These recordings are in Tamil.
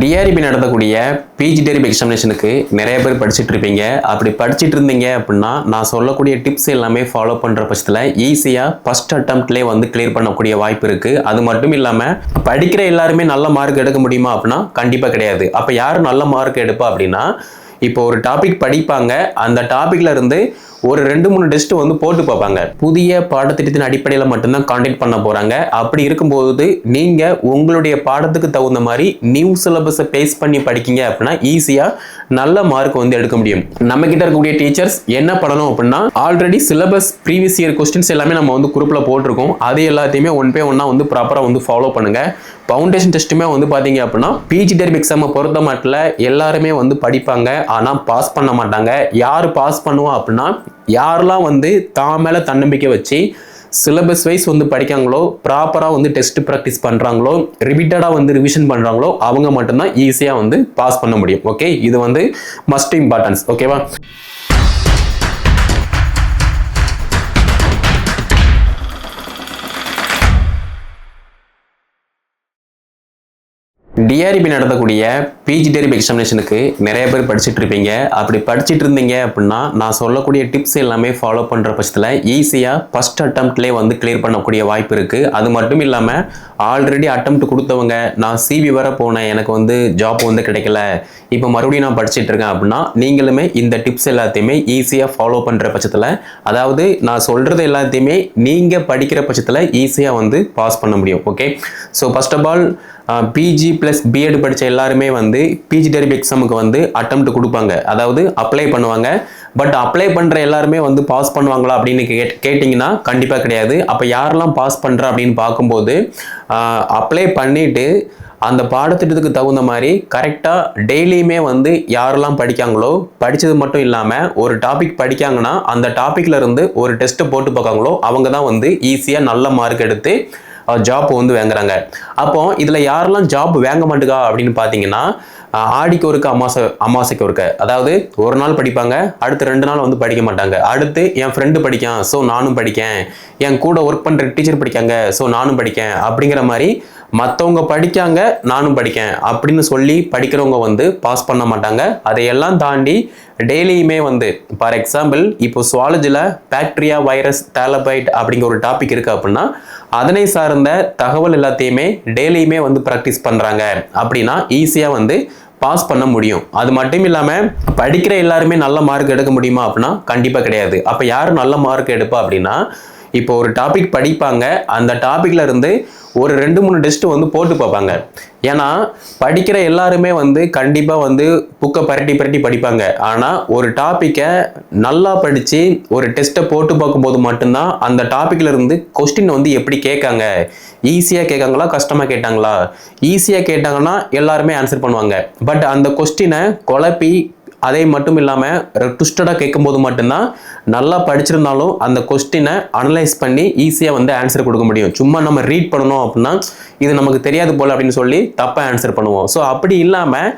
டிஆர்பி நடத்தக்கூடிய பிஜி டெரிப் எக்ஸாமினேஷனுக்கு நிறைய பேர் படிச்சுட்டு இருப்பீங்க. அப்படி படிச்சுட்டு இருந்தீங்க அப்படின்னா நான் சொல்லக்கூடிய டிப்ஸ் எல்லாமே ஃபாலோ பண்ணுற பட்சத்தில் ஈஸியாக ஃபஸ்ட் அட்டம்ப்ட்லேயே வந்து கிளியர் பண்ணக்கூடிய வாய்ப்பு இருக்குது அது மட்டும் இல்லாமல் படிக்கிற எல்லாருமே நல்ல மார்க் எடுக்க முடியுமா அப்படின்னா கண்டிப்பாக கிடையாது. அப்போ யார் நல்ல மார்க் எடுப்பா அப்படின்னா இப்போ ஒரு டாபிக் படிப்பாங்க. அந்த டாப்பிக்கில் இருந்து ஒரு ரெண்டு மூணு டெஸ்ட் வந்து போட்டு பார்ப்பாங்க. புதிய பாடத்திட்டத்தின் அடிப்படையில் மட்டும்தான் கான்டெக்ட் பண்ண போறாங்க. அப்படி இருக்கும்போது நீங்க உங்களுடைய பாடத்துக்கு தகுந்த மாதிரி நியூ சிலபஸை பேஸ் பண்ணி படிக்கீங்க அப்படின்னா ஈஸியா நல்ல மார்க் வந்து எடுக்க முடியும். நம்ம கிட்ட இருக்கக்கூடிய டீச்சர்ஸ் என்ன பண்ணணும் அப்படின்னா already syllabus previous year questions எல்லாமே நம்ம வந்து குரூப்ல போட்டிருக்கோம். அது எல்லாத்தையுமே ஒன் பை ஒன்னா வந்து ப்ராப்பரா வந்து ஃபாலோ பண்ணுங்க. ஃபவுண்டேஷன் டெஸ்ட்டுமே வந்து பார்த்தீங்க அப்படின்னா பிஜி டெர்ம் எக்ஸாமை பொறுத்த மட்டும் எல்லாருமே வந்து படிப்பாங்க. ஆனால் பாஸ் பண்ண மாட்டாங்க. யார் பாஸ் பண்ணுவோம் அப்படின்னா யாரெல்லாம் வந்து தான் மேலே தன்னம்பிக்கை வச்சு சிலபஸ் வைஸ் வந்து படிக்காங்களோ ப்ராப்பராக வந்து டெஸ்ட் ப்ராக்டிஸ் பண்ணுறாங்களோ ரிப்பீட்டடாக வந்து ரிவிஷன் பண்ணுறாங்களோ அவங்க மட்டும்தான் ஈஸியாக வந்து பாஸ் பண்ண முடியும். ஓகே இது வந்து மஸ்ட் இம்பார்ட்டன்ஸ் ஓகேவா டிஆர்பி நடத்தக்கூடிய பிஜி டெரிப் எக்ஸாமினேஷனுக்கு நிறைய பேர் படிச்சுட்டு இருப்பீங்க அப்படி படிச்சுட்டு இருந்தீங்க அப்படின்னா நான் சொல்லக்கூடிய டிப்ஸ் எல்லாமே ஃபாலோ பண்ணுற பட்சத்தில் ஈஸியாக ஃபஸ்ட் அட்டம்ப்ட்லேயே வந்து கிளியர் பண்ணக்கூடிய வாய்ப்பு இருக்குது அது மட்டும் இல்லாமல் ஆல்ரெடி அட்டம்ப்ட் கொடுத்தவங்க நான் சிபி வர போனேன் எனக்கு வந்து ஜாப் வந்து கிடைக்கல. இப்போ மறுபடியும் நான் படிச்சுட்டு இருக்கேன் அப்படின்னா நீங்களுமே இந்த டிப்ஸ் எல்லாத்தையுமே ஈஸியாக ஃபாலோ பண்ணுற பட்சத்தில் அதாவது நான் சொல்கிறது எல்லாத்தையுமே நீங்கள் படிக்கிற பட்சத்தில் ஈஸியாக வந்து பாஸ் பண்ண முடியும். Okay so first of all PG plus BEd படித்த எல்லாருமே வந்து பிஜி டெரிப் எக்ஸாமுக்கு வந்து அட்டம்ப்ட் கொடுப்பாங்க. அதாவது அப்ளை பண்ணுவாங்க. பட் அப்ளை பண்ணுற எல்லாருமே வந்து பாஸ் பண்ணுவாங்களா அப்படின்னு கேட் கேட்டிங்கன்னா கண்டிப்பாக கிடையாது. அப்போ யாரெல்லாம் பாஸ் பண்ணுறா அப்படின்னு பார்க்கும்போது அப்ளை பண்ணிவிட்டு அந்த பாடத்திட்டத்துக்கு தகுந்த மாதிரி கரெக்டாக டெய்லியுமே வந்து யாரெல்லாம் படிக்காங்களோ படித்தது மட்டும் இல்லாமல் ஒரு டாபிக் படிக்காங்கன்னா அந்த டாப்பிக்கில் இருந்து ஒரு டெஸ்ட்டை போட்டு பார்க்காங்களோ அவங்க தான் வந்து ஈஸியாக நல்ல மார்க் எடுத்து ஜாப் வந்து வாங்குறாங்க. அப்போ இதில் யாரெல்லாம் ஜாப் வாங்க மாட்டுக்கா அப்படின்னு பார்த்தீங்கன்னா ஆடிக்கு ஒருக்க அமாசை அமாவாசைக்கு ஒருக்க அதாவது ஒரு நாள் படிப்பாங்க அடுத்து ரெண்டு நாள் வந்து படிக்க மாட்டாங்க. அடுத்து என் ஃப்ரெண்டு படிக்கான் ஸோ நானும் படிக்கேன். என் கூட ஒர்க் பண்ணுற டீச்சர் படிக்காங்க ஸோ நானும் படிக்கேன். அப்படிங்கிற மாதிரி மற்றவங்க படிக்காங்க நானும் படிக்கேன். அப்படின்னு சொல்லி படிக்கிறவங்க வந்து பாஸ் பண்ண மாட்டாங்க. அதையெல்லாம் தாண்டி டெய்லியுமே வந்து ஃபார் எக்ஸாம்பிள் இப்போ சுவாலஜியில் பாக்டீரியா வைரஸ் தேலபைட் அப்படிங்கிற ஒரு டாபிக் இருக்குது அப்படின்னா அதனை சார்ந்த தகவல் எல்லாத்தையுமே டெய்லியுமே வந்து ப்ராக்டிஸ் பண்ணுறாங்க அப்படின்னா ஈஸியாக வந்து பாஸ் பண்ண முடியும். அது மட்டும் இல்லாமல் படிக்கிற எல்லாருமே நல்ல மார்க் எடுக்க முடியுமா அப்படின்னா கண்டிப்பாக கிடையாது. அப்போ யார் நல்ல மார்க் எடுப்பா அப்படின்னா இப்போ ஒரு டாபிக் படிப்பாங்க. அந்த டாபிக்ல இருந்து ஒரு ரெண்டு மூணு டெஸ்ட் வந்து போட்டு பார்ப்பாங்க. ஏன்னா படிக்கிற எல்லாருமே வந்து கண்டிப்பாக வந்து புக்கை பரட்டி பரட்டி படிப்பாங்க. ஆனால் ஒரு டாப்பிக்கை நல்லா படித்து ஒரு டெஸ்ட்டை போட்டு பார்க்கும்போது மட்டும்தான் அந்த டாப்பிக்கில் இருந்து கொஸ்டின் வந்து எப்படி கேட்காங்க? ஈஸியாக கேட்காங்களா? கஷ்டமாக கேட்டாங்களா? ஈஸியாக கேட்டாங்கன்னா எல்லாருமே ஆன்சர் பண்ணுவாங்க. பட் அந்த கொஸ்டினை குழப்பி அதை மட்டும் இல்லாமல் ட்விஸ்டடாக கேட்கும்போது மட்டும்தான் நல்லா படிச்சிருந்தாலும் அந்த கொஸ்டினை அனலைஸ் பண்ணி ஈஸியாக வந்து ஆன்சர் கொடுக்க முடியும். சும்மா நம்ம ரீட் பண்ணணும் அப்படின்னா இது நமக்கு தெரியாது போல் அப்படின்னு சொல்லி தப்பாக ஆன்சர் பண்ணுவோம். ஸோ அப்படி இல்லாமல்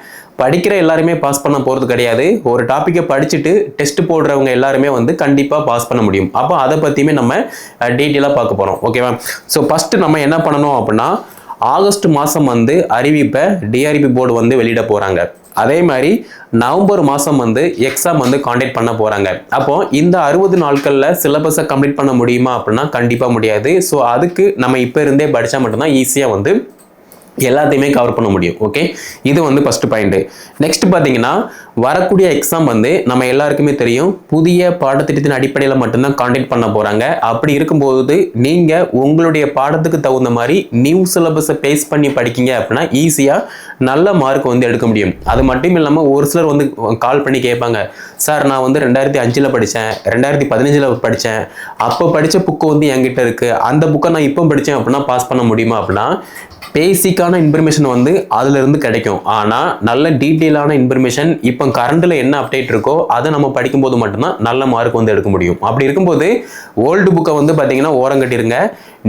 படிக்கிற எல்லாருமே பாஸ் பண்ண போகிறது கிடையாது. ஒரு டாப்பிக்கை படிச்சுட்டு டெஸ்ட் போடுறவங்க எல்லாருமே வந்து கண்டிப்பாக பாஸ் பண்ண முடியும். அப்போ அதை பற்றியுமே நம்ம டீட்டெயிலாக பார்க்க போகிறோம் ஓகேவா ஸோ ஃபஸ்ட்டு நம்ம என்ன பண்ணணும் அப்படின்னா ஆகஸ்ட் மாதம் வந்து அறிவிப்பை டிஆர்பி போர்டு வந்து வெளியிட போகிறாங்க அதே மாதிரி நவம்பர் மாதம் வந்து எக்ஸாம் வந்து காண்டக்ட் பண்ண போகிறாங்க அப்போ இந்த அறுபது நாட்களில் சிலபஸை கம்ப்ளீட் பண்ண முடியுமா அப்படின்னா கண்டிப்பாக முடியாது. ஸோ அதுக்கு நம்ம இப்போ இருந்தே படித்தா மட்டும்தான் ஈஸியாக வந்து எல்லாத்தையுமே கவர் பண்ண முடியும் ஓகே இது வந்து ஃபர்ஸ்ட் பாயிண்ட்டு நெக்ஸ்ட் பார்த்தீங்கன்னா வரக்கூடிய எக்ஸாம் வந்து நம்ம எல்லாருக்குமே தெரியும் புதிய பாடத்திட்டத்தின் அடிப்படையில் மட்டும்தான் காண்டெக்ட் பண்ண போகிறாங்க அப்படி இருக்கும்போது நீங்கள் உங்களுடைய பாடத்துக்கு தகுந்த மாதிரி நியூ சிலபஸை பேஸ் பண்ணி படிக்கீங்க அப்படின்னா ஈஸியாக நல்ல மார்க் வந்து எடுக்க முடியும். அது மட்டும் இல்லாமல் ஒரு சிலர் வந்து கால் பண்ணி கேட்பாங்க சார் நான் வந்து ரெண்டாயிரத்தி அஞ்சில் படித்தேன் ரெண்டாயிரத்தி பதினஞ்சில் படித்தேன் அப்போ படித்த புக்கு வந்து என்கிட்ட இருக்குது அந்த புக்கை நான் இப்போ படித்தேன் அப்படின்னா பாஸ் பண்ண முடியுமா? அப்படின்னா பேசிக்கான இன்ஃபர்மேஷன் வந்து அதுலேருந்து கிடைக்கும். ஆனால் நல்ல டீட்டெயிலான இன்ஃபர்மேஷன் இப்போ கரண்டில் என்ன அப்டேட் இருக்கோ அதை நம்ம படிக்கும்போது மட்டும்தான் நல்ல மார்க் வந்து எடுக்க முடியும். அப்படி இருக்கும்போது ஓல்டு புக்கை வந்து பார்த்தீங்கன்னா ஓரங்கட்டிருங்க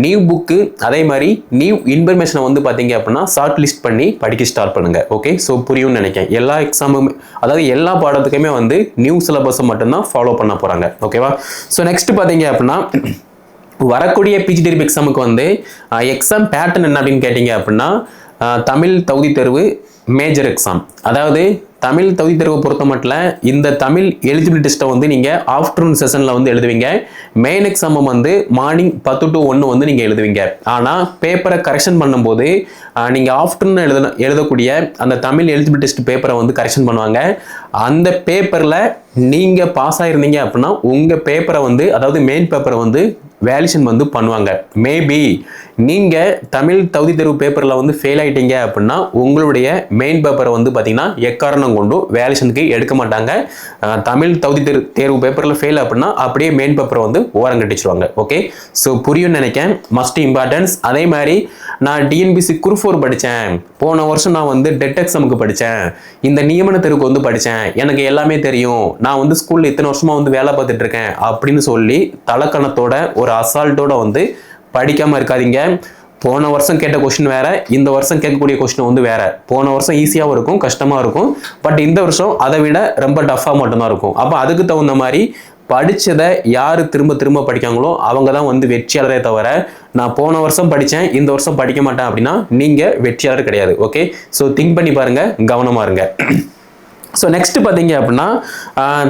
நியூ புக்கு அதே மாதிரி நியூ இன்ஃபர்மேஷனை வந்து பார்த்தீங்க அப்படின்னா ஷார்ட் லிஸ்ட் பண்ணி படிக்க ஸ்டார்ட் பண்ணுங்க. ஓகே ஸோ புரியும்னு நினைக்கிறேன். எல்லா எக்ஸாமுமே அதாவது எல்லா பாடத்துக்குமே வந்து நியூ சிலபஸை மட்டும்தான் ஃபாலோ பண்ண போகிறாங்க ஓகேவா ஸோ நெக்ஸ்ட் பார்த்தீங்க அப்படின்னா வரக்கூடிய பிஜி டிகிரி எக்ஸாமுக்கு வந்து எக்ஸாம் பேட்டர்ன் என்ன அப்படின்னு கேட்டிங்க அப்படின்னா தமிழ் தகுதி தேர்வு மேஜர் எக்ஸாம் அதாவது தமிழ் தகுதி தேர்வை பொறுத்த மட்டும் இந்த தமிழ் எலிஜிபிலிட்டி டெஸ்ட்டை வந்து நீங்கள் ஆஃப்டர்நூன் செஷனில் வந்து எழுதுவீங்க. மெயின் எக்ஸாம் வந்து மார்னிங் பத்து டு ஒன்று வந்து நீங்கள் எழுதுவீங்க. ஆனால் பேப்பரை கரெக்ஷன் பண்ணும்போது நீங்கள் ஆஃப்டர்நூன் எழுத எழுதக்கூடிய அந்த தமிழ் எலிஜிபிலிட்டி டெஸ்ட் பேப்பரை வந்து கரெக்ஷன் பண்ணுவாங்க. அந்த பேப்பரில் நீங்கள் பாஸ் ஆகிருந்தீங்க அப்படின்னா உங்கள் பேப்பரை வந்து அதாவது மெயின் பேப்பரை வந்து வேலிஷன் வந்து பண்ணுவாங்க. மேபி நீங்கள் தமிழ் தகுதி தேர்வு பேப்பரில் வந்து ஃபெயில் ஆகிட்டீங்க அப்படின்னா உங்களுடைய மெயின் பேப்பரை வந்து பார்த்தீங்கன்னா எக்காரணம் கொண்டும் வேலிஷனுக்கு எடுக்க மாட்டாங்க. தமிழ் தகுதி தேர்வு தேர்வு பேப்பரில் ஃபெயில் அப்படின்னா அப்படியே மெயின் பேப்பரை வந்து ஓரம் கட்டிச்சிருவாங்க ஓகே ஸோ புரியும்னு நினைக்கேன் மஸ்ட் இம்பார்ட்டன்ஸ் அதே மாதிரி நான் டிஎன்பிசி குரூஃபோர் படித்தேன் போன வருஷம் நான் வந்து டெட் எக்ஸாமுக்கு படித்தேன் இந்த நியமன தேர்வுக்கு வந்து படித்தேன் எனக்கு எல்லாமே தெரியும். நான் வந்து ஸ்கூலில் இத்தனை வருஷமாக வந்து வேலை பார்த்துட்ருக்கேன் அப்படின்னு சொல்லி தலக்கணத்தோட ஒரு அசால்ட்டோட வந்து படிக்காமல் இருக்காதீங்க. போன வருஷம் கேட்ட கொஷின் வேறு இந்த வருஷம் கேட்கக்கூடிய கொஸ்டின் வந்து வேறு. போன வருஷம் ஈஸியாகவும் இருக்கும் கஷ்டமாக இருக்கும். பட் இந்த வருஷம் அதை விட ரொம்ப டஃப்பாக மட்டும்தான் இருக்கும். அப்போ அதுக்கு தகுந்த மாதிரி படித்ததை யார் திரும்ப திரும்ப படிக்காங்களோ அவங்க தான் வந்து வெற்றியாளரே தவிர நான் போன வருஷம் படித்தேன் இந்த வருஷம் படிக்க மாட்டேன் அப்படின்னா நீங்கள் வெற்றியாளர் கிடையாது ஓகே ஸோ திங்க் பண்ணி பாருங்கள் கவனமாக இருங்க. ஸோ நெக்ஸ்ட் பார்த்தீங்க அப்படின்னா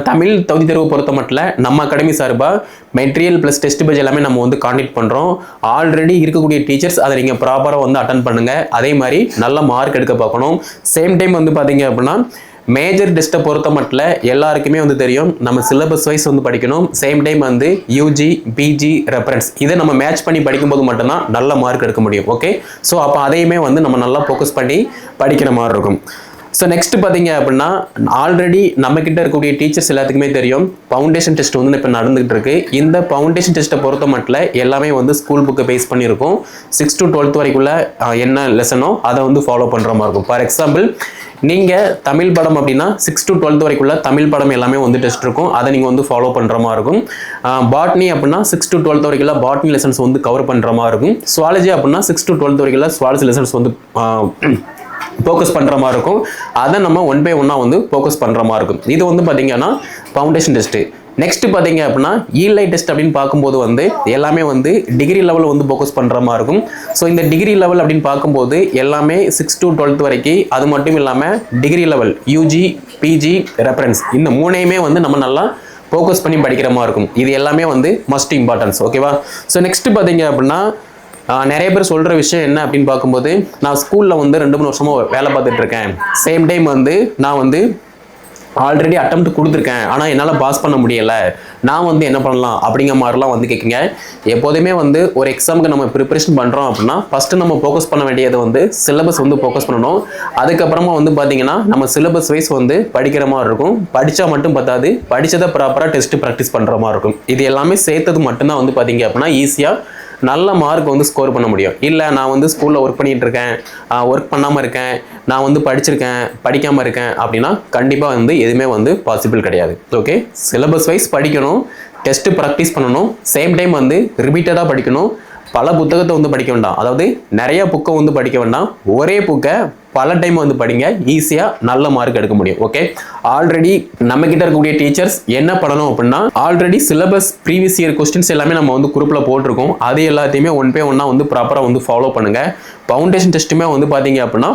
தமிழ் தகுதி தேர்வு பொறுத்த மட்டும் நம்ம அகாடமி சார்பாக மெட்டீரியல் ப்ளஸ் டெஸ்ட் பேஜ் எல்லாமே நம்ம வந்து காண்டக்ட் பண்ணுறோம் ஆல்ரெடி இருக்கக்கூடிய டீச்சர்ஸ் அதை நீங்கள் ப்ராப்பராக வந்து அட்டன் பண்ணுங்கள் அதே மாதிரி நல்ல மார்க் எடுக்க பார்க்கணும். சேம் டைம் வந்து பார்த்தீங்க அப்படின்னா மேஜர் டெஸ்ட்டை பொறுத்த மட்டும் எல்லாருக்குமே வந்து தெரியும். நம்ம சிலபஸ் வைஸ் வந்து படிக்கணும். சேம் டைம் வந்து யூஜி பிஜி ரெஃபரன்ஸ் இதை நம்ம மேட்ச் பண்ணி படிக்கும்போது மட்டும்தான் நல்ல மார்க் எடுக்க முடியும். ஓகே ஸோ அப்போ அதையுமே வந்து நம்ம நல்லா ஃபோக்கஸ் பண்ணி படிக்கிற மாதிரி இருக்கும். ஸோ நெக்ஸ்ட் பார்த்தீங்க அப்படின்னா ஆல்ரெடி நம்ம கிட்ட இருக்கக்கூடிய டீச்சர்ஸ் எல்லாத்துக்குமே தெரியும். ஃபவுண்டேஷன் டெஸ்ட் வந்து இப்போ நடந்துகிட்டு இருக்கு. இந்த ஃபவுண்டேஷன் டெஸ்ட்டை பொறுத்த மட்டும் எல்லாமே வந்து ஸ்கூல் புக்கை பேஸ் பண்ணியிருக்கும். சிக்ஸ் டு டுவெல்த் வரைக்குள்ள என்ன லெசனோ அதை வந்து ஃபாலோ பண்ணுற மாதிரி இருக்கும். ஃபார் எக்ஸாம்பிள் நீங்கள் தமிழ் படம் அப்படின்னா சிக்ஸ் டு டுவெல்த் வரைக்குள்ள தமிழ் படம் எல்லாமே வந்து டெஸ்ட் இருக்கும். அதை நீங்கள் வந்து ஃபாலோ பண்ணுற மாதிரி இருக்கும். பாட்னி அப்படின்னா சிக்ஸ் டு டுவெல்த் வரைக்குள்ள பாட்னி லெசன்ஸ் வந்து கவர் பண்ணுற மாதிரி இருக்கும். சுவாலஜி அப்படின்னா சிக்ஸ் டு டுவெல்த் வரைக்குள்ள சுவாலஜி லெசன்ஸ் வந்து ஃபோக்கஸ் பண்ணுற மாதிரி இருக்கும். அதை நம்ம ஒன் பை ஒன்னாக வந்து ஃபோக்கஸ் பண்ணுற மாதிரி இருக்கும். இது வந்து பார்த்தீங்கன்னா ஃபவுண்டேஷன் டெஸ்ட்டு நெக்ஸ்ட் பார்த்தீங்க அப்படின்னா ஈலை டெஸ்ட் அப்படின்னு பார்க்கும்போது வந்து எல்லாமே வந்து டிகிரி லெவல் வந்து ஃபோக்கஸ் பண்ணுற மாதிரி இருக்கும். ஸோ இந்த டிகிரி லெவல் அப்படின்னு பார்க்கும்போது எல்லாமே சிக்ஸ் டு டுவெல்த் வரைக்கும் அது மட்டும் இல்லாமல் degree level UG PG reference இந்த மூணையுமே வந்து நம்ம நல்லா ஃபோக்கஸ் பண்ணி படிக்கிற மாதிரி இருக்கும். இது எல்லாமே வந்து மஸ்ட் இம்பார்ட்டன்ஸ் ஓகேவா ஸோ நெக்ஸ்ட் பார்த்தீங்க அப்படின்னா நிறைய பேர் சொல்கிற விஷயம் என்ன அப்படின்னு பார்க்கும்போது நான் ஸ்கூலில் வந்து ரெண்டு மூணு வருஷமாக வேலை பார்த்துட்டு இருக்கேன். சேம் டைம் வந்து நான் வந்து ஆல்ரெடி அட்டம் கொடுத்துருக்கேன். ஆனால் என்னால் பாஸ் பண்ண முடியலை. நான் வந்து என்ன பண்ணலாம் அப்படிங்கிற மாதிரிலாம் வந்து கேட்குங்க எப்போதுமே வந்து ஒரு எக்ஸாமுக்கு நம்ம ப்ரிப்பரேஷன் பண்ணுறோம் அப்படின்னா ஃபஸ்ட்டு நம்ம ஃபோக்கஸ் பண்ண வேண்டியது வந்து சிலபஸ் வந்து ஃபோக்கஸ் பண்ணணும். அதுக்கப்புறமா வந்து பார்த்திங்கன்னா நம்ம சிலபஸ் வைஸ் வந்து படிக்கிற மாதிரி இருக்கும். படித்தா மட்டும் பத்தாது. படித்ததை ப்ராப்பராக டெஸ்ட்டு ப்ராக்டிஸ் பண்ணுற மாதிரி இருக்கும். இது எல்லாமே சேர்த்தது மட்டும்தான் வந்து பார்த்தீங்க அப்படின்னா ஈஸியாக நல்ல மார்க் வந்து ஸ்கோர் பண்ண முடியும். இல்லை நான் வந்து ஸ்கூலில் ஒர்க் பண்ணிட்டு இருக்கேன். ஒர்க் பண்ணாமல் இருக்கேன். நான் வந்து படிச்சிருக்கேன் படிக்காமல் இருக்கேன் அப்படின்னா கண்டிப்பாக வந்து எதுவுமே வந்து பாசிபிள் கிடையாது. ஓகே சிலபஸ் வைஸ் படிக்கணும் டெஸ்ட்டு ப்ராக்டிஸ் பண்ணணும் சேம் டைம் வந்து ரிப்பீட்டடாக படிக்கணும். பல புத்தகத்தை வந்து படிக்க வேண்டாம். அதாவது நிறைய புக்கை வந்து படிக்க வேண்டாம். ஒரே புக்கை பல டைம் வந்து படிங்க ஈஸியாக நல்ல மார்க் எடுக்க முடியும் ஓகே ஆல்ரெடி நம்ம கிட்ட இருக்கக்கூடிய டீச்சர்ஸ் என்ன பண்ணணும் அப்படின்னா already syllabus previous year questions எல்லாமே நம்ம வந்து குரூப்பில் போட்டிருக்கோம். அது எல்லாத்தையுமே ஒன் பை ஒன்னாக வந்து ப்ராப்பராக வந்து ஃபாலோ பண்ணுங்கள் ஃபவுண்டேஷன் டெஸ்ட்டுமே வந்து பார்த்தீங்க அப்படின்னா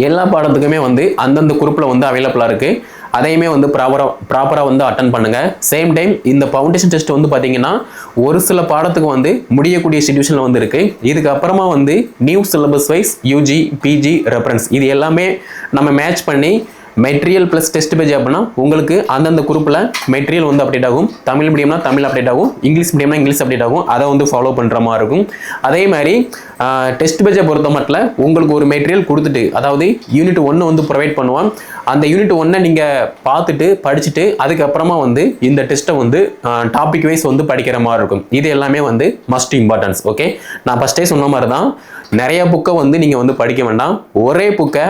எல்லா பாடத்துக்குமே வந்து அந்தந்த குரூப்பில் வந்து அவைலபிளாக இருக்குது அதையுமே வந்து ப்ராப்பராக ப்ராப்பராக வந்து அட்டன் பண்ணுங்கள் சேம் டைம் இந்த ஃபவுண்டேஷன் டெஸ்ட் வந்து பார்த்தீங்கன்னா ஒரு சில பாடத்துக்கு வந்து முடியக்கூடிய சுச்சுவேஷனில் வந்து இருக்குது இதுக்கப்புறமா வந்து new syllabus wise UG PG reference இது எல்லாமே நம்ம மேட்ச் பண்ணி மெட்டீரியல் ப்ளஸ் டெஸ்ட் பேஜ் அப்படின்னா உங்களுக்கு அந்தந்த குரூப்பில் மெட்டீரியல் வந்து அப்டேட் ஆகும். தமிழ் மீடியம்னா தமிழ் அப்டேட் ஆகும். இங்கிலீஷ் மீடியம்னா இங்கிலீஷ் அப்டேட் ஆகும். அதை வந்து ஃபாலோ பண்ணுற மாதிரி இருக்கும். அதே மாதிரி டெஸ்ட் பேஜை பொறுத்த மட்டும் உங்களுக்கு ஒரு மெட்டீரியல் கொடுத்துட்டு அதாவது யூனிட் ஒன்று வந்து ப்ரொவைட் பண்ணுவான். அந்த யூனிட் ஒன்றை நீங்கள் பார்த்துட்டு படிச்சுட்டு அதுக்கப்புறமா வந்து இந்த டெஸ்ட்டை வந்து டாபிக் வைஸ் வந்து படிக்கிற மாதிரி இருக்கும். இது எல்லாமே வந்து மஸ்ட் இம்பார்ட்டன்ஸ் ஓகே நான் ஃபஸ்ட்டே சொன்ன மாதிரி தான் நிறைய புக்கை வந்து நீங்கள் வந்து படிக்க வேண்டாம். ஒரே புக்கை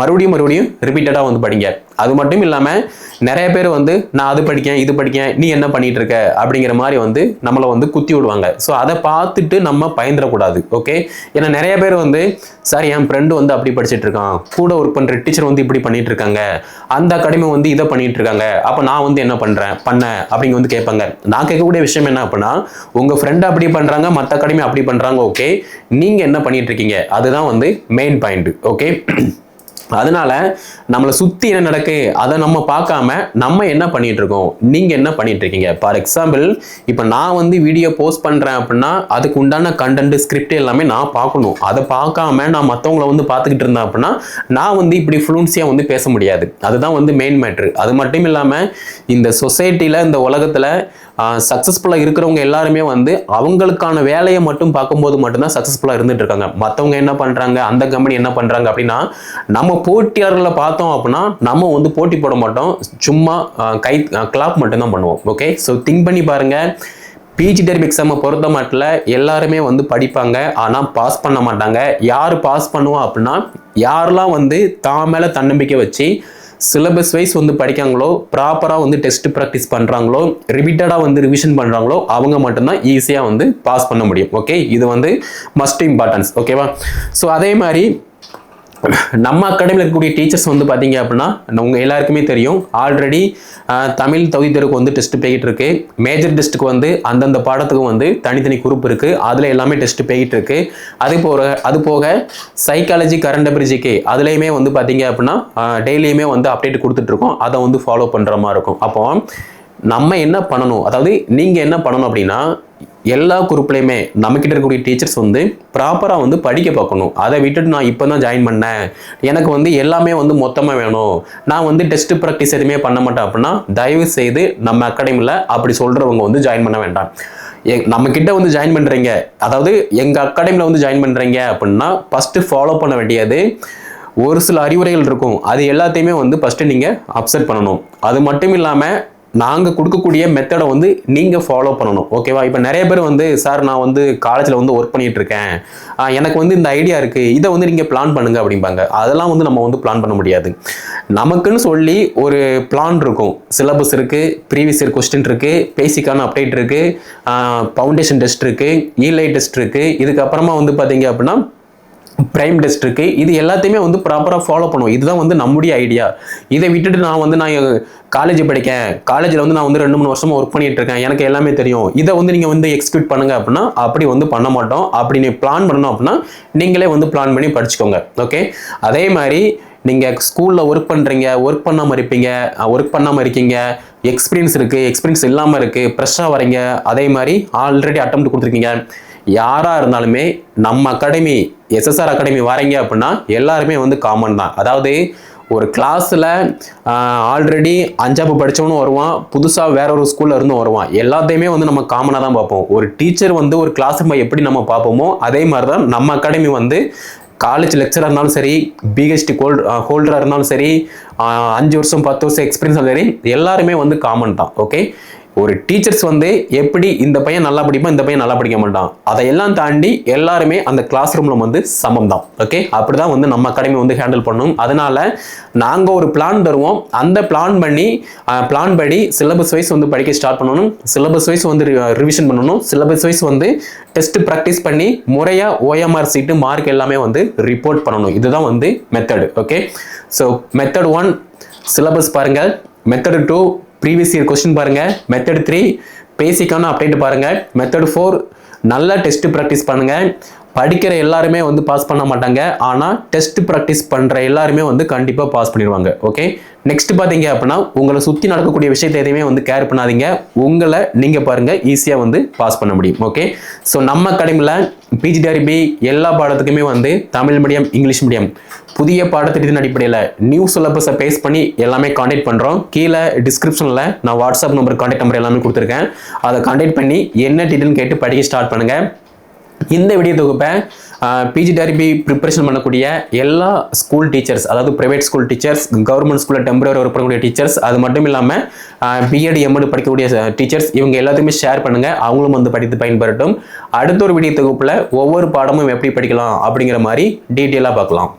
மறுபடியும் மறுபடியும் ரிப்பீட்டடாக வந்து படிங்க. அது மட்டும் இல்லாமல் நிறைய பேர் வந்து நான் அது படிக்கேன் இது படிக்கேன் நீ என்ன பண்ணிட்டு இருக்க அப்படிங்கிற மாதிரி வந்து நம்மளை வந்து குத்தி விடுவாங்க. ஸோ அதை பார்த்துட்டு நம்ம பயந்துடக்கூடாது ஓகே ஏன்னா நிறைய பேர் வந்து சார் என் ஃப்ரெண்டு வந்து அப்படி படிச்சுட்டு இருக்கான் கூட ஒர்க் பண்ணுற டீச்சர் வந்து இப்படி பண்ணிட்டு இருக்காங்க அந்த அகாடமி வந்து இதை பண்ணிட்டு இருக்காங்க அப்போ நான் வந்து என்ன பண்ணுறேன் பண்ண அப்படிங்க வந்து கேட்பாங்க. நான் கேட்கக்கூடிய விஷயம் என்ன அப்படின்னா உங்கள் ஃப்ரெண்டு அப்படி பண்ணுறாங்க மற்ற அகாடமி அப்படி பண்ணுறாங்க ஓகே நீங்கள் என்ன பண்ணிட்டு இருக்கீங்க அதுதான் வந்து மெயின் பாயிண்ட் ஓகே அதனால நம்மளை சுற்றி என்ன நடக்கு அதை நம்ம பார்க்காம நம்ம என்ன பண்ணிட்டு இருக்கோம்? நீங்கள் என்ன பண்ணிட்டு இருக்கீங்க? ஃபார் எக்ஸாம்பிள் இப்போ நான் வந்து வீடியோ போஸ்ட் பண்ணுறேன் அப்படின்னா அதுக்கு உண்டான கண்டென்ட் ஸ்கிரிப்ட் எல்லாமே நான் பார்க்கணும். அதை பார்க்காம நான் மற்றவங்கள வந்து பார்த்துக்கிட்டு இருந்தேன் அப்படின்னா நான் வந்து இப்படி ஃப்ளூன்சியாக வந்து பேச முடியாது. அதுதான் வந்து மெயின் மேட்ரு அது மட்டும் இல்லாமல் இந்த சொசைட்டியில் இந்த உலகத்தில் சக்ஸஸ்ஃபுல்லாக இருக்கிறவங்க எல்லாருமே வந்து அவங்களுக்கான வேலையை மட்டும் பார்க்கும்போது மட்டும்தான் சக்ஸஸ்ஃபுல்லாக இருந்துட்டு இருக்காங்க. மற்றவங்க என்ன பண்ணுறாங்க அந்த கம்பெனி என்ன பண்ணுறாங்க அப்படின்னா நம்ம போட்டியாளர்களை பார்த்தோம் அப்படின்னா நம்ம வந்து போட்டி போட மாட்டோம். சும்மா கை கிளாப் மட்டும்தான் பண்ணுவோம். ஓகே ஸோ திங்க் பண்ணி பாருங்கள் பிஜி டெரிப் எக்ஸாமை பொறுத்த மாட்டில் எல்லாருமே வந்து படிப்பாங்க. ஆனால் பாஸ் பண்ண மாட்டாங்க. யார் பாஸ் பண்ணுவோம் அப்படின்னா யாரெல்லாம் வந்து தான் மேலே தன்னம்பிக்கை வச்சு சிலபஸ் வைஸ் வந்து படிக்காங்களோ ப்ராப்பராக வந்து டெஸ்ட் ப்ராக்டிஸ் பண்ணுறாங்களோ ரிப்பீட்டடாக வந்து ரிவிஷன் பண்ணுறாங்களோ அவங்க மட்டும்தான் ஈஸியாக வந்து பாஸ் பண்ண முடியும். ஓகே இது வந்து மஸ்ட் இம்பார்ட்டன்ஸ் ஓகேவா ஸோ அதே மாதிரி நம்ம அகாடமியில் இருக்கக்கூடிய டீச்சர்ஸ் வந்து பார்த்தீங்க அப்படின்னா உங்கள் எல்லாருக்குமே தெரியும். ஆல்ரெடி தமிழ் தகுதி தேர்வுக்கு வந்து டெஸ்ட் போய்கிட்டு இருக்கு. மேஜர் டெஸ்ட்டுக்கு வந்து அந்தந்த பாடத்துக்கு வந்து தனித்தனி குரூப் இருக்குது அதில் எல்லாமே டெஸ்ட் போய்கிட்டு இருக்கு. அது போக அது போக சைக்காலஜி கரண்ட் அபிரிஜிக்கு அதுலேயுமே வந்து பார்த்தீங்க அப்படின்னா டெய்லியுமே வந்து அப்டேட் கொடுத்துட்ருக்கோம் அதை வந்து ஃபாலோ பண்ணுற மாதிரி இருக்கும். அப்போ நம்ம என்ன பண்ணணும்? அதாவது நீங்கள் என்ன பண்ணணும் அப்படின்னா எல்லா குரூப்லேயுமே நம்மக்கிட்ட இருக்கக்கூடிய டீச்சர்ஸ் வந்து ப்ராப்பராக வந்து படிக்க பார்க்கணும். அதை விட்டுட்டு நான் இப்போ தான் ஜாயின் பண்ணேன். எனக்கு வந்து எல்லாமே வந்து மொத்தமாக வேணும். நான் வந்து டெஸ்ட் ப்ராக்டிஸ் எதுவுமே பண்ண மாட்டேன் அப்படின்னா தயவு செய்து நம்ம அகாடமியில் அப்படி சொல்கிறவங்க வந்து ஜாயின் பண்ண வேண்டாம். எ- நம்மக்கிட்ட வந்து ஜாயின் பண்ணுறீங்க அதாவது எங்கள் அகாடமியில் வந்து ஜாயின் பண்ணுறீங்க அப்படின்னா ஃபஸ்ட்டு ஃபாலோ பண்ண வேண்டியது ஒரு சில அறிவுரைகள் இருக்கும். அது எல்லாத்தையுமே வந்து ஃபஸ்ட்டு நீங்கள் அப்செட் பண்ணணும். அது மட்டும் இல்லாமல் நாங்கள் கொடுக்கக்கூடிய மெத்தடை வந்து நீங்கள் ஃபாலோ பண்ணணும். ஓகேவா இப்போ நிறைய பேர் வந்து சார் நான் வந்து காலேஜில் வந்து ஒர்க் பண்ணிகிட்ருக்கேன் இருக்கேன். எனக்கு வந்து இந்த ஐடியா இருக்குது இதை வந்து நீங்கள் பிளான் பண்ணுங்க அப்படிம்பாங்க. அதெல்லாம் வந்து நம்ம வந்து பிளான் பண்ண முடியாது. நமக்குன்னு சொல்லி ஒரு பிளான் இருக்கும். சிலபஸ் இருக்குது ப்ரீவியஸ் இயர் கொஸ்டின் இருக்குது பேசிக்கான அப்டேட் இருக்குது ஃபவுண்டேஷன் டெஸ்ட் இருக்குது இலை டெஸ்ட் இருக்குது இதுக்கப்புறமா வந்து பார்த்தீங்க அப்படின்னா பிரைம் டெஸ்ட் இருக்குது இது எல்லாத்தையுமே வந்து ப்ராப்பராக ஃபாலோ பண்ணுவோம் இதுதான் வந்து நம்முடைய ஐடியா இதை விட்டுட்டு நான் வந்து நான் காலேஜ் படிக்கேன். காலேஜில் வந்து நான் வந்து ரெண்டு மூணு வருஷமாக ஒர்க் பண்ணிட்டு இருக்கேன். எனக்கு எல்லாமே தெரியும். இதை வந்து நீங்கள் வந்து எக்ஸிக்யூட் பண்ணுங்க அப்படின்னா அப்படி வந்து பண்ண மாட்டோம். அப்படி நீ பிளான் பண்ணணும் அப்படின்னா நீங்களே வந்து பிளான் பண்ணி படிச்சுக்கோங்க. ஓகே அதே மாதிரி நீங்கள் ஸ்கூலில் ஒர்க் பண்ணுறீங்க ஒர்க் பண்ணாமல் இருப்பீங்க ஒர்க் பண்ணாமல் இருக்கீங்க எக்ஸ்பீரியன்ஸ் இருக்குது எக்ஸ்பீரியன்ஸ் இல்லாமல் இருக்குது ஃப்ரெஷ்ஷாக வரீங்க அதே மாதிரி ஆல்ரெடி அட்டம் கொடுத்துருக்கீங்க. யாராக இருந்தாலுமே நம்ம அகாடமி எஸ்எஸ்ஆர் அகாடமி வரீங்க அப்படின்னா எல்லாருமே வந்து காமன் தான். அதாவது ஒரு கிளாஸில் ஆல்ரெடி அஞ்சாப்பு படித்தவனும் வருவான் புதுசாக வேற ஒரு ஸ்கூலில் இருந்தும் வருவான். எல்லாத்தையுமே வந்து நம்ம காமனாக தான் பார்ப்போம். ஒரு டீச்சர் வந்து ஒரு கிளாஸ் ரூமை எப்படி நம்ம பார்ப்போமோ அதே மாதிரி தான் நம்ம அகாடமி வந்து காலேஜ் லெக்சராக இருந்தாலும் சரி பிஹெச்டி ஹோல்ட் ஹோல்டராக இருந்தாலும் சரி அஞ்சு வருஷம் பத்து வருஷம் எக்ஸ்பீரியன்ஸ் சரி எல்லாருமே வந்து காமன் தான். ஓகே ஒரு டீச்சர்ஸ் வந்து எப்படி இந்த பையன் நல்லா படிப்பான் இந்த பையன் நல்லா படிக்க மாட்டான்? அதையெல்லாம் தாண்டி எல்லாருமே அந்த கிளாஸ் ரூம்ல வந்து சமம் தான் ஓகே அப்படிதான் வந்து நம்ம அகாடமி வந்து ஹேண்டில் பண்ணும். அதனால நாங்க ஒரு பிளான் தருவோம். அந்த பிளான் பண்ணி பிளான் படி சிலபஸ் வைஸ் வந்து படிக்க ஸ்டார்ட் பண்ணணும். சிலபஸ் வைஸ் வந்து ரிவிஷன் பண்ணணும். சிலபஸ் வைஸ் வந்து டெஸ்ட் ப்ராக்டிஸ் பண்ணி முறையா ஓஎம்ஆர் சீட்டு மார்க் எல்லாமே வந்து ரிப்போர்ட் பண்ணணும். இதுதான் வந்து method okay so method one syllabus பாருங்கள். Method two previous year question பாருங்கள் மெத்தட் த்ரீ பேசிக்கான அப்டேட் பாருங்கள் மெத்தட் ஃபோர் நல்லா டெஸ்ட்டு ப்ராக்டிஸ் பண்ணுங்கள் படிக்கிற எல்லாருமே வந்து பாஸ் பண்ண மாட்டாங்க. ஆனால் டெஸ்ட் ப்ராக்டிஸ் பண்ணுற எல்லாருமே வந்து கண்டிப்பாக பாஸ் பண்ணிடுவாங்க. ஓகே நெக்ஸ்ட் பார்த்தீங்க அப்படின்னா உங்களை சுற்றி நடக்கக்கூடிய விஷயத்தை எதையுமே வந்து கேர் பண்ணாதீங்க. உங்களை நீங்கள் பாருங்கள் ஈஸியாக வந்து பாஸ் பண்ண முடியும். ஓகே ஸோ நம்ம அகாடமியில் பிஜிடிஆர்பி எல்லா பாடத்துக்குமே வந்து தமிழ் மீடியம் இங்கிலீஷ் மீடியம் புதிய பாடத்திட்டத்தின் அடிப்படையில் நியூ சிலபஸை பேஸ் பண்ணி எல்லாமே காண்டாக்ட் பண்ணுறோம் கீழே டிஸ்கிரிப்ஷனில் நான் வாட்ஸ்அப் நம்பர் காண்டாக்ட் நம்பர் எல்லாமே கொடுத்துருக்கேன். அதை காண்டாக்ட் பண்ணி என்ன டீட்டெயில் கேட்டு படிக்க ஸ்டார்ட் பண்ணுங்கள் இந்த வீடியோ தொகுப்பை பிஜி டெரிபி ப்ரிப்பரேஷன் பண்ணக்கூடிய எல்லா ஸ்கூல் டீச்சர்ஸ் அதாவது பிரைவேட் ஸ்கூல் டீச்சர்ஸ் கவர்மெண்ட் ஸ்கூலில் டெம்பரரி ஒர்க் பண்ணக்கூடிய டீச்சர்ஸ் அது மட்டும் இல்லாமல் பிஎட் எம்எட் படிக்கக்கூடிய டீச்சர்ஸ் இவங்க எல்லாத்தையுமே ஷேர் பண்ணுங்கள் அவங்களும் வந்து படித்து பயன்பெறட்டும். அடுத்த ஒரு வீடியோ தொகுப்பில் ஒவ்வொரு பாடமும் எப்படி படிக்கலாம் அப்படிங்கிற மாதிரி டீட்டெயிலாக பார்க்கலாம்.